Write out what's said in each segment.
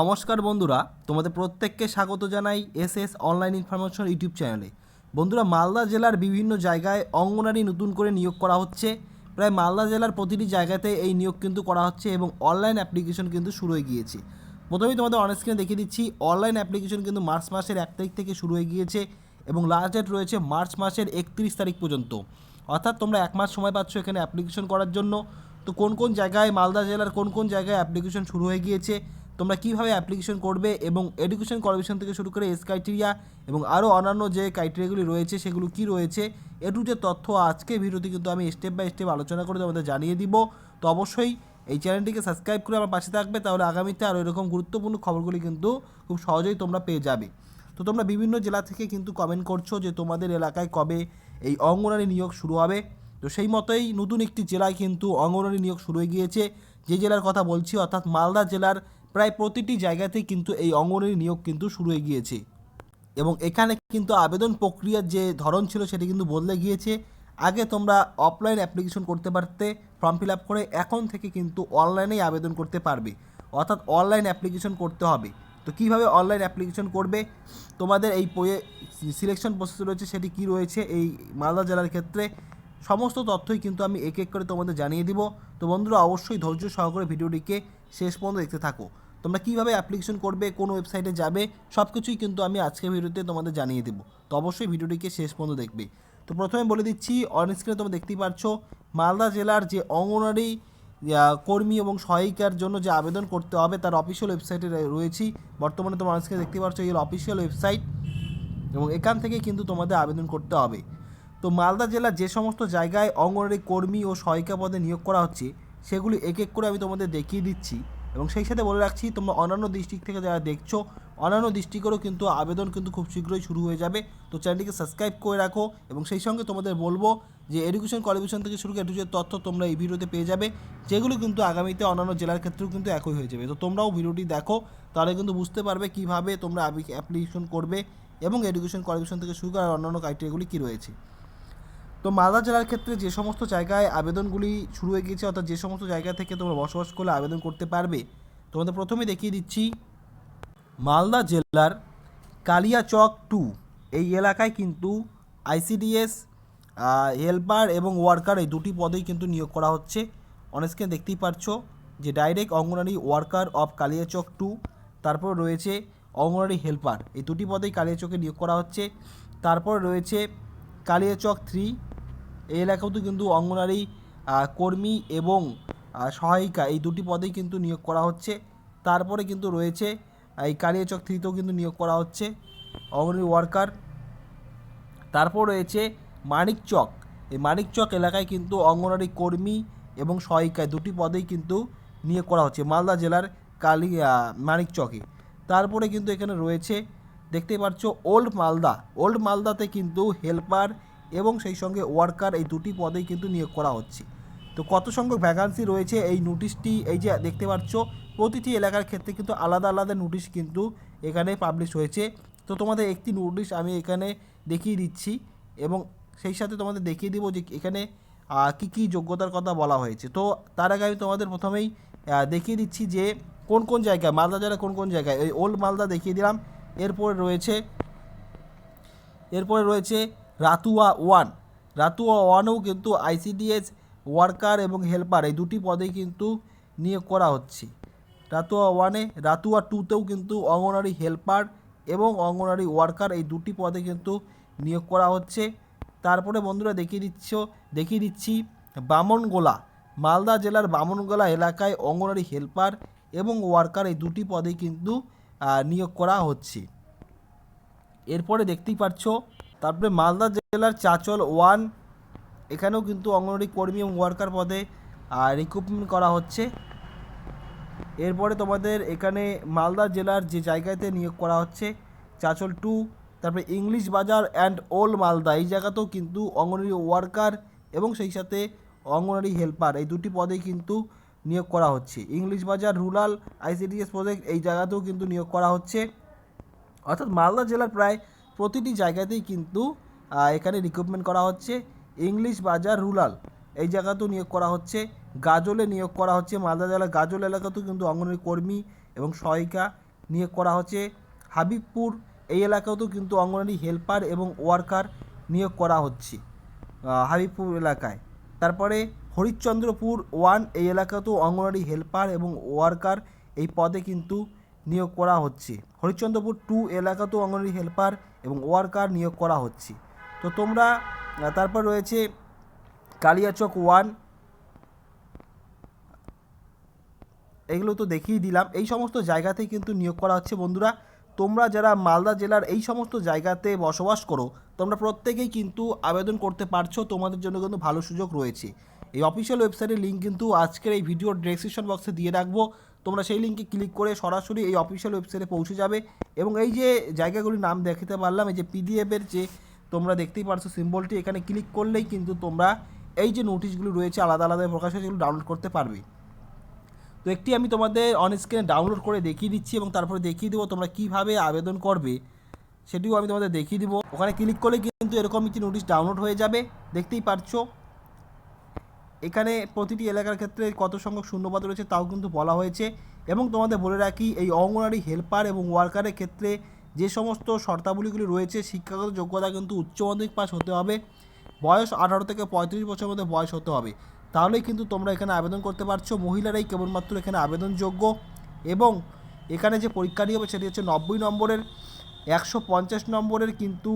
নমস্কার বন্ধুরা, তোমাদের প্রত্যেককে স্বাগত জানাই S S online information YouTube চ্যানেলে। বন্ধুরা, মালদা জেলার বিভিন্ন জায়গায় অঙ্গনারী নতুন করে নিয়োগ করা হচ্ছে। প্রায় মালদা জেলার প্রতিটি জায়গাতে এই নিয়োগ কিন্তু করা হচ্ছে এবং অনলাইন অ্যাপ্লিকেশন কিন্তু শুরু হয়ে গিয়েছে। প্রথমেই তোমাদের অন স্ক্রিনে দেখিয়ে দিচ্ছি, অনলাইন অ্যাপ্লিকেশন কিন্তু মার্চ মাসের এক তারিখ থেকে শুরু হয়ে গিয়েছে এবং লাস্ট ডেট রয়েছে মার্চ মাসের একত্রিশ তারিখ পর্যন্ত। অর্থাৎ তোমরা এক মাস সময় পাচ্ছ এখানে অ্যাপ্লিকেশন করার জন্য। তো কোন কোন জায়গায়, মালদা জেলার কোন কোন জায়গায় অ্যাপ্লিকেশন শুরু হয়ে গিয়েছে? তোমরা কীভাবে অ্যাপ্লিকেশন করবে এবং এডুকেশন কোয়ালিফিকেশন থেকে শুরু করে এস ক্রাইটেরিয়া এবং আরও অন্যান্য যে ক্রাইটেরিয়াগুলি রয়েছে, সেগুলো কি রয়েছে এটু যে তথ্য আজকে ভিডিওতে কিন্তু আমি স্টেপ বাই স্টেপ আলোচনা করে তোমাদের জানিয়ে দিব। তো অবশ্যই এই চ্যানেলটিকে সাবস্ক্রাইব করে আমার পাশে থাকবে, তাহলে আগামীতে আরও এরকম গুরুত্বপূর্ণ খবরগুলি কিন্তু খুব সহজেই তোমরা পেয়ে যাবে। তো তোমরা বিভিন্ন জেলা থেকে কিন্তু কমেন্ট করছ যে তোমাদের এলাকায় কবে এই অঙ্গনারী নিয়োগ শুরু হবে। তো সেই মতোই নতুন একটি জেলায় কিন্তু অঙ্গনারী নিয়োগ শুরু হয়ে গিয়েছে। যে জেলার কথা বলছি, অর্থাৎ মালদা জেলার প্রায় প্রতিটি জায়গাতেই কিন্তু এই অঙ্গনের নিয়োগ কিন্তু শুরু হয়ে গিয়েছে। এবং এখানে কিন্তু আবেদন প্রক্রিয়ার যে ধরন ছিল সেটি কিন্তু বদলে গিয়েছে। আগে তোমরা অফলাইন অ্যাপ্লিকেশন করতে পারতে ফর্ম ফিল আপ করে এখন থেকে কিন্তু অনলাইনেই আবেদন করতে পারবে। অর্থাৎ অনলাইন অ্যাপ্লিকেশন করতে হবে। তো কীভাবে অনলাইন অ্যাপ্লিকেশন করবে? তোমাদের এই সিলেকশন প্রসেস রয়েছে, সেটি কী রয়েছে? এই মালদা জেলার ক্ষেত্রে সমস্ত তথ্যই কিন্তু আমি এক এক করে তোমাদের জানিয়ে দিব। তো বন্ধুরা, অবশ্যই ধৈর্য সহকারে ভিডিওটিকে শেষ পর্যন্ত দেখতে থাকো। তোমরা কীভাবে অ্যাপ্লিকেশন করবে, কোন ওয়েবসাইটে যাবে সব কিছুই কিন্তু আমি আজকের ভিডিওতে তোমাদের জানিয়ে দেবো। তো অবশ্যই ভিডিওটিকে শেষ পর্যন্ত দেখবে। তো প্রথমে বলে দিচ্ছি অন স্ক্রিনে তোমরা দেখতেই পাচ্ছ মালদা জেলার যে অঙ্গনারী কর্মী এবং সহায়িকার জন্য যে আবেদন করতে হবে, তার অফিসিয়াল ওয়েবসাইটে রয়েছি। বর্তমানে তোমরা অন দেখতে পাচ্ছ এর অফিসিয়াল ওয়েবসাইট এবং এখান থেকে কিন্তু তোমাদের আবেদন করতে হবে। তো মালদা জেলার যে সমস্ত জায়গায় অঙ্গনওয়াড়ি কর্মী ও সহায়িকা পদে নিয়োগ করা হচ্ছে, সেগুলি এক এক করে আমি তোমাদের দেখিয়ে দিচ্ছি এবং সেই সাথে বলে রাখছি, তোমরা অন্যান্য ডিস্ট্রিক্ট থেকে যারা দেখছ, অন্যান্য ডিস্ট্রিক্টেরও কিন্তু আবেদন কিন্তু খুব শীঘ্রই শুরু হয়ে যাবে। তো চ্যানেলটিকে সাবস্ক্রাইব করে রাখো এবং সেই সঙ্গে তোমাদের বলব যে এডুকেশন কোয়ালিফিকেশন থেকে শুরু করে এডুকেশন তথ্য তোমরা এই ভিডিওতে পেয়ে যাবে। যেগুলো কিন্তু আগামীতে অন্যান্য জেলার ক্ষেত্রেও কিন্তু একই হয়ে যাবে। তো তোমরাও ভিডিওটি দেখো, তাহলে কিন্তু বুঝতে পারবে কীভাবে তোমরা অ্যাপ্লিকেশন করবে এবং এডুকেশন কোয়ালিফিকেশন থেকে শুরু করে অন্যান্য ক্রাইটেরিয়াগুলি কী রয়েছে। তো মালদা জেলার ক্ষেত্রে যে সমস্ত জায়গায় আবেদনগুলি শুরু হয়ে গিয়েছে, অর্থাৎ যে সমস্ত জায়গা থেকে তোমরা বসবাস করলে আবেদন করতে পারবে, তোমাদের প্রথমে দেখিয়ে দিচ্ছি। মালদা জেলার কালিয়াচক টু, এই এলাকায় কিন্তু আইসিডিএস হেল্পার এবং ওয়ার্কার এই দুটি পদেই কিন্তু নিয়োগ করা হচ্ছে। অনেস্কে দেখতেই পাচ্ছ যে direct anganwadi worker of Kaliachak two, তারপর রয়েছে অঙ্গনারী হেল্পার। এই দুটি পদেই কালিয়াচকে নিয়োগ করা হচ্ছে। তারপর রয়েছে কালিয়াচক থ্রি এই এলাকাতেও কিন্তু অঙ্গনারী কর্মী এবং সহায়িকা এই দুটি পদেই কিন্তু নিয়োগ করা হচ্ছে। তারপরে কিন্তু রয়েছে এই কালিয়াচক থ্রিতেও কিন্তু নিয়োগ করা হচ্ছে, অঙ্গনারী ওয়ার্কার। তারপর রয়েছে মানিকচক এই মানিকচক এলাকায় কিন্তু অঙ্গনারী কর্মী এবং সহায়িকায় দুটি পদেই কিন্তু নিয়োগ করা হচ্ছে, মালদা জেলার কালি মানিকচকে তারপরে কিন্তু এখানে রয়েছে, দেখতেই পাচ্ছ, ওল্ড মালদা। ওল্ড মালদাতে কিন্তু হেল্পার এবং সেই সঙ্গে ওয়ার্কার এই দুটি পদেই কিন্তু নিয়োগ করা হচ্ছে। তো কত সংখ্যক ভ্যাকান্সি রয়েছে এই নোটিশটি এই যে দেখতে পাচ্ছ, প্রতিটি এলাকার ক্ষেত্রে কিন্তু আলাদা আলাদা নোটিশ কিন্তু এখানে পাবলিশ হয়েছে। তো তোমাদের একটি নোটিশ আমি এখানে দেখিয়ে দিচ্ছি এবং সেই সাথে তোমাদের দেখিয়ে দিব যে এখানে কি কি যোগ্যতার কথা বলা হয়েছে। তো তার আগে আমি তোমাদের প্রথমেই দেখিয়ে দিচ্ছি যে কোন কোন জায়গায় মালদা জেলা কোন কোন জায়গায়? ওই ওল্ড মালদা দেখিয়ে দিলাম। এরপরে রয়েছে এরপরে রয়েছে রাতুয়া ওয়ান। রাতুয়া ওয়ানেও কিন্তু আইসিডিএস ওয়ার্কার এবং হেল্পার, এই দুটি পদেই কিন্তু নিয়োগ করা হচ্ছে। রাতুয়া ওয়ানে, রাতুয়া টুতেও কিন্তু অঙ্গনারী হেল্পার এবং অঙ্গনারী ওয়ার্কার, এই দুটি পদে কিন্তু নিয়োগ করা হচ্ছে। তারপরে বন্ধুরা দেখিয়ে দিচ্ছ, দেখিয়ে দিচ্ছি বামনগোলা। মালদা জেলার বামনগোলা এলাকায় অঙ্গনারী হেল্পার এবং ওয়ার্কার, এই দুটি পদেই কিন্তু নিয়োগ করা হচ্ছে। এরপরে দেখতেই পাচ্ছ তারপরে মালদা জেলার চাচল ওয়ান, এখানেও কিন্তু অঙ্গনওয়াড়ি কর্মী এবং ওয়ার্কার পদে রিক্রুটমেন্ট করা হচ্ছে। এরপরে তোমাদের এখানে মালদা জেলার যে জায়গাতে নিয়োগ করা হচ্ছে, চাচল টু, তারপরে English Bazar and old Malda, এই জায়গাতেও কিন্তু অঙ্গনওয়াড়ি ওয়ার্কার এবং সেই সাথে অঙ্গনওয়াড়ি হেল্পার, এই দুটি পদেই কিন্তু নিয়োগ করা হচ্ছে। ইংলিশ বাজার রুরাল আইসিডিএস প্রজেক্ট, এই জায়গাতেও কিন্তু নিয়োগ করা হচ্ছে। অর্থাৎ মালদা জেলার প্রায় প্রতিটি জায়গাতেই কিন্তু এখানে রিক্রুটমেন্ট করা হচ্ছে। ইংলিশ বাজার রুরাল এই জায়গাতেও নিয়োগ করা হচ্ছে। গাজলে নিয়োগ করা হচ্ছে। মালদা জেলার গাজল এলাকাতেও কিন্তু অঙ্গনওয়াড়ি কর্মী এবং সহায়িকা নিয়োগ করা হচ্ছে। হাবিবপুর, এই এলাকাতেও কিন্তু অঙ্গনারী হেল্পার এবং ওয়ার্কার নিয়োগ করা হচ্ছে হাবিবপুর এলাকায়। তারপরে হরিশ্চন্দ্রপুর ওয়ান এই এলাকাতেও অঙ্গনারী হেল্পার এবং ওয়ার্কার এই পদে কিন্তু নিয়োগ করা হচ্ছে। হরিশ্চন্দ্রপুর টু এলাকাতেও অঙ্গনারী হেল্পার এবং ওয়ার্কার নিয়োগ করা হচ্ছে। তো তোমরা তারপর রয়েছে কালিয়াচক ওয়ান। এগুলো তো দেখিয়ে দিলাম। এই সমস্ত জায়গাতেই কিন্তু নিয়োগ করা হচ্ছে বন্ধুরা। তোমরা যারা মালদা জেলার এই সমস্ত জায়গাতে বসবাস করো, তোমরা প্রত্যেকেই কিন্তু আবেদন করতে পারছ। তোমাদের জন্য কিন্তু ভালো সুযোগ রয়েছে। এই অফিসিয়াল ওয়েবসাইটের লিঙ্ক কিন্তু আজকের এই ভিডিওর ডেসক্রিপশন বক্সে দিয়ে রাখব। তোমরা সেই লিঙ্কে ক্লিক করে সরাসরি এই অফিসিয়াল ওয়েবসাইটে পৌঁছে যাবে এবং এই যে জায়গাগুলির নাম দেখতে পারলাম, এই যে পিডিএফের যে তোমরা দেখতেই পারছ সিম্বলটি এখানে ক্লিক করলেই কিন্তু তোমরা এই যে নোটিশগুলো রয়েছে আলাদা আলাদা প্রকাশ হয়েছে সেগুলো ডাউনলোড করতে পারবে। তো একটি আমি তোমাদের অন স্ক্রিনে ডাউনলোড করে দেখিয়ে দিচ্ছি এবং তারপরে দেখিয়ে দেবো তোমরা কীভাবে আবেদন করবে। সেটিও আমি তোমাদের দেখিয়ে দিব। ওখানে ক্লিক করলে কিন্তু এরকম একটি নোটিশ ডাউনলোড হয়ে যাবে। দেখতেই পারছ। এখানে প্রতিটি এলাকার ক্ষেত্রে কত সংখ্যক শূন্যপদ রয়েছে তাও কিন্তু বলা হয়েছে। এবং তোমাদের বলে রাখি, এই অঙ্গনারী হেল্পার এবং ওয়ার্কারের ক্ষেত্রে যে সমস্ত শর্তাবলীগুলি রয়েছে, শিক্ষাগত যোগ্যতা কিন্তু উচ্চ মাধ্যমিক পাস হতে হবে। বয়স আঠারো থেকে পঁয়ত্রিশ বছরের মধ্যে বয়স হতে হবে। তাহলেই কিন্তু তোমরা এখানে আবেদন করতে পারছ। মহিলারাই কেবলমাত্র এখানে আবেদনযোগ্য। এবং এখানে যে পরীক্ষাটি হবে সেটি হচ্ছে নব্বই নম্বরের, একশো পঞ্চাশ নম্বরের কিন্তু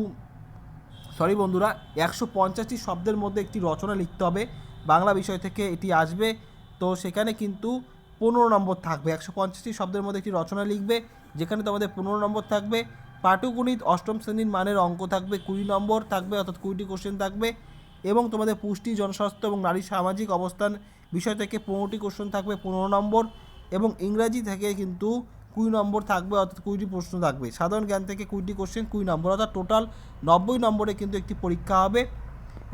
সরি বন্ধুরা, একশো পঞ্চাশটি শব্দের মধ্যে একটি রচনা লিখতে হবে। বাংলা বিষয় থেকে এটি আসবে। তো সেখানে কিন্তু পনেরো নম্বর থাকবে। একশো পঞ্চাশটি শব্দের মধ্যে একটি রচনা লিখবে, যেখানে তোমাদের পনেরো নম্বর থাকবে। পাটুগণিত অষ্টম শ্রেণির মানের অঙ্ক থাকবে, কুড়ি নম্বর থাকবে, অর্থাৎ কুড়িটি কোশ্চেন থাকবে। এবং তোমাদের পুষ্টি, জনস্বাস্থ্য এবং নারী সামাজিক অবস্থান বিষয় থেকে পনেরোটি কোশ্চেন থাকবে, পনেরো নম্বর। এবং ইংরাজি থেকে কিন্তু কুড়ি নম্বর থাকবে, অর্থাৎ কুড়িটি প্রশ্ন থাকবে। সাধারণ জ্ঞান থেকে কুড়িটি কোশ্চেন কুড়ি নম্বর। অর্থাৎ টোটাল নব্বই নম্বরে কিন্তু একটি পরীক্ষা হবে।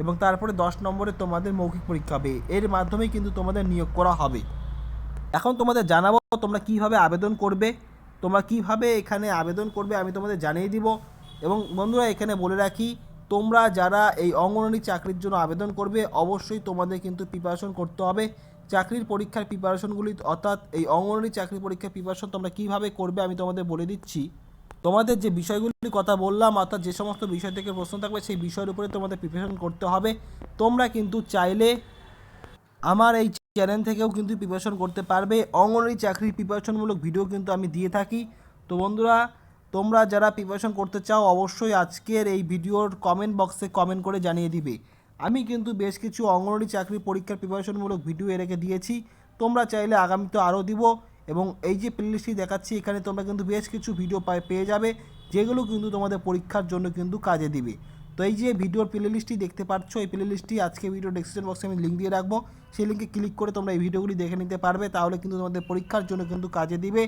এবং তারপরে দশ নম্বরে তোমাদের মৌখিক পরীক্ষা হবে। এর মাধ্যমেই কিন্তু তোমাদের নিয়োগ করা হবে। এখন তোমাদের জানাব তোমরা কীভাবে আবেদন করবে, তোমরা কীভাবে এখানে আবেদন করবে আমি তোমাদের জানিয়ে দিব। এবং বন্ধুরা, এখানে বলে রাখি, তোমরা যারা এই অঙ্গনওয়াড়ি চাকরির জন্য আবেদন করবে, অবশ্যই তোমাদের কিন্তু প্রিপারেশন করতে হবে। চাকরির পরীক্ষার প্রিপারেশনগুলি অর্থাৎ এই অঙ্গনওয়াড়ি চাকরির পরীক্ষার প্রিপারেশন তোমরা কীভাবে করবে আমি তোমাদের বলে দিচ্ছি। তোমাদের যে বিষয়গুলির কথা বললাম, অর্থাৎ যে সমস্ত বিষয় থেকে প্রশ্ন থাকবে, সেই বিষয়ের উপরে তোমাদের প্রিপারেশন করতে হবে। তোমরা কিন্তু চাইলে আমার এই চ্যানেল থেকেও কিন্তু প্রিপারেশন করতে পারবে। অঙ্গনওয়াড়ি চাকরির প্রিপারেশনমূলক ভিডিও কিন্তু আমি দিয়ে থাকি। তো বন্ধুরা, তোমরা যারা প্রিপারেশন করতে চাও, অবশ্যই আজকের এই ভিডিওর কমেন্ট বক্সে কমেন্ট করে জানিয়ে দিবে। আমি কিন্তু বেশ কিছু অঙ্গনওয়াড়ি চাকরি পরীক্ষার প্রিপারেশনমূলক ভিডিও এর আগে দিয়েছি। তোমরা চাইলে আগামীতে আরও দিব। এবং এই যে প্লেলিস্টটি দেখাচ্ছি, এখানে তোমরা কিন্তু বেশ কিছু ভিডিও পেয়ে যাবে, যেগুলো কিন্তু তোমাদের পরীক্ষার জন্য কিন্তু কাজে দিবে। তো এই যে ভিডিওর প্লেলিস্টটি দেখতে পাচ্ছ, এই প্লেলিস্টটি আজকে ভিডিও ডেসক্রিপশন বক্সে আমি লিঙ্ক দিয়ে রাখব। সেই লিঙ্কে ক্লিক করে তোমরা এই ভিডিওগুলি দেখে নিতে পারবে, তাহলে কিন্তু তোমাদের পরীক্ষার জন্য কিন্তু কাজে দিবে।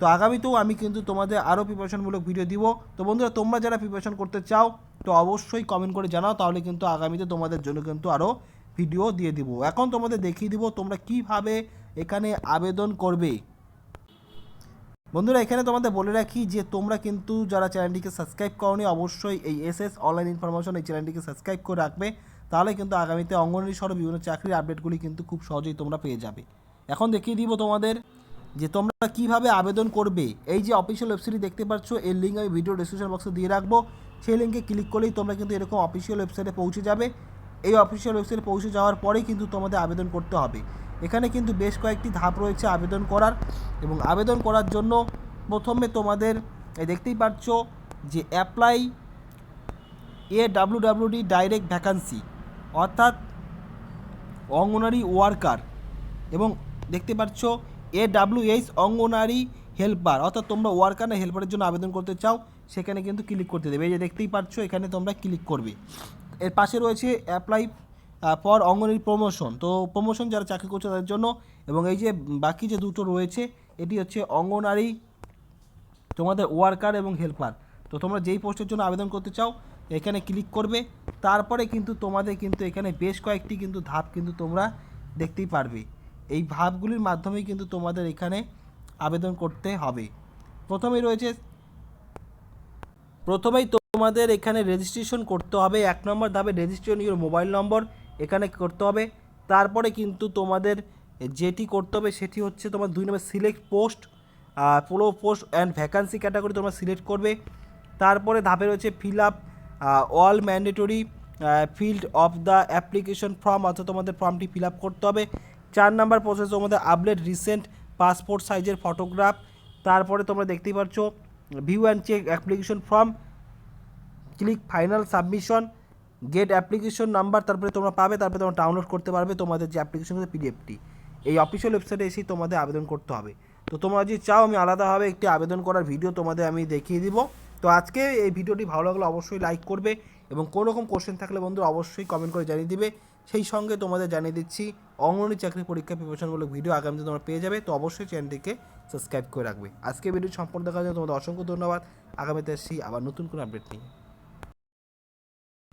তো আগামীতেও আমি কিন্তু তোমাদের আরও প্রিপারেশনমূলক ভিডিও দিব। তো বন্ধুরা, তোমরা যারা প্রিপারেশন করতে চাও, তো অবশ্যই কমেন্ট করে জানাও, তাহলে কিন্তু আগামীতে তোমাদের জন্য কিন্তু আরও ভিডিও দিয়ে দিব। এখন তোমাদের দেখিয়ে দিব তোমরা কীভাবে এখানে আবেদন করবে। বন্ধুরা, এখানে তোমাদের বলে রাখি যে তোমরা কিন্তু যারা চ্যানেলটিকে সাবস্ক্রাইব করনি, অবশ্যই এই এস এস অনলাইন ইনফরমেশন এই চ্যানেলটিকে সাবস্ক্রাইব করে রাখবে। তাহলে কিন্তু আগামীতে অঙ্গনওয়াড়ি সহ বিভিন্ন চাকরির আপডেটগুলি কিন্তু খুব সহজেই তোমরা পেয়ে যাবে। এখন দেখিয়ে দিব তোমাদের যে তোমরা কীভাবে আবেদন করবে। এই যে অফিসিয়াল ওয়েবসাইট দেখতে পাচ্ছ, এর লিঙ্ক আমি ভিডিও ডিসক্রিপশন বক্সে দিয়ে রাখব। সেই লিঙ্কে ক্লিক করলেই তোমরা কিন্তু এরকম অফিসিয়াল ওয়েবসাইটে পৌঁছে যাবে। এই অফিসিয়াল ওয়েবসাইটে পৌঁছে যাওয়ার পরেই কিন্তু তোমাদের আবেদন করতে হবে। এখানে কিন্তু বেশ কয়েকটি ধাপ রয়েছে আবেদন করার এবং আবেদন করার জন্য প্রথমে তোমাদের দেখতেই পাচ্ছ যে apply A W W D direct vacancy অর্থাৎ অঙ্গনারী ওয়ার্কার এবং দেখতে পাচ্ছ A W H Anganwadi helper অর্থাৎ তোমরা ওয়ার্কার না হেল্পারের জন্য আবেদন করতে চাও, সেখানে কিন্তু ক্লিক করতে দেবে। এই যে দেখতেই পাচ্ছ, এখানে তোমরা ক্লিক করবে। এর পাশে রয়েছে অ্যাপ্লাই ফর অঙ্গনারী প্রমোশন তো প্রমোশন যারা চাকরি করছে তাদের জন্য এবং এই যে বাকি যে দুটো রয়েছে, এটি হচ্ছে অঙ্গনারী, তোমাদের ওয়ার্কার এবং হেল্পার তো তোমরা যেই পোস্টের জন্য আবেদন করতে চাও, এখানে ক্লিক করবে। তারপরে কিন্তু তোমাদের কিন্তু এখানে বেশ কয়েকটি কিন্তু ধাপ কিন্তু তোমরা দেখতেই পারবে। এই ধাপগুলির মাধ্যমেই কিন্তু তোমাদের এখানে আবেদন করতে হবে। প্রথমেই রয়েছে, প্রথমেই তোমাদের এখানে রেজিস্ট্রেশন করতে হবে। এক নম্বর ধাপে রেজিস্ট্রেশন ইউর মোবাইল নম্বর এখানে করতে হবে। তারপরে কিন্তু তোমাদের যেটি করতে হবে সেটি হচ্ছে তোমার দুই নম্বর সিলেক্ট পোস্ট পুরো পোস্ট অ্যান্ড ভ্যাকান্সি ক্যাটাগরি তোমরা সিলেক্ট করবে। তারপরে ধাপে রয়েছে fill up all mandatory field of the application form অর্থাৎ তোমাদের ফর্মটি ফিল আপ করতে হবে। চার নাম্বার প্রসেস তোমাদের আপডেট রিসেন্ট পাসপোর্ট সাইজের ফটোগ্রাফ তারপরে তোমরা দেখতেই পাচ্ছ view and check application form click final submission, get application number, তারপরে তোমরা পাবে, তারপরে তোমরা ডাউনলোড করতে পারবে তোমাদের যে অ্যাপ্লিকেশন পিডিএফটি। এই অফিসিয়াল ওয়েবসাইটে এসেই তোমাদের আবেদন করতে হবে। তো তোমরা যদি চাও আমি আলাদাভাবে একটি আবেদন করার ভিডিও তোমাদের আমি দেখিয়ে দিব। তো আজকে এই ভিডিওটি ভালো লাগলে অবশ্যই লাইক করবে এবং কোনো রকম কোশ্চেন থাকলে বন্ধু অবশ্যই কমেন্ট করে জানিয়ে দিবে। সেই সঙ্গে তোমাদের জানিয়ে দিচ্ছি, অঙ্গনওয়াড়ি চাকরি পরীক্ষা প্রিপারেশনমূলক ভিডিও আগামীতে তোমরা পেয়ে যাবে। তো অবশ্যই চ্যানেলটিকে সাবস্ক্রাইব করে রাখবে। আজকে ভিডিও সম্পূর্ণ দেখার জন্য তোমাদের অসংখ্য ধন্যবাদ। আগামীতে আসছি আবার নতুন কোনো আপডেট নিয়ে।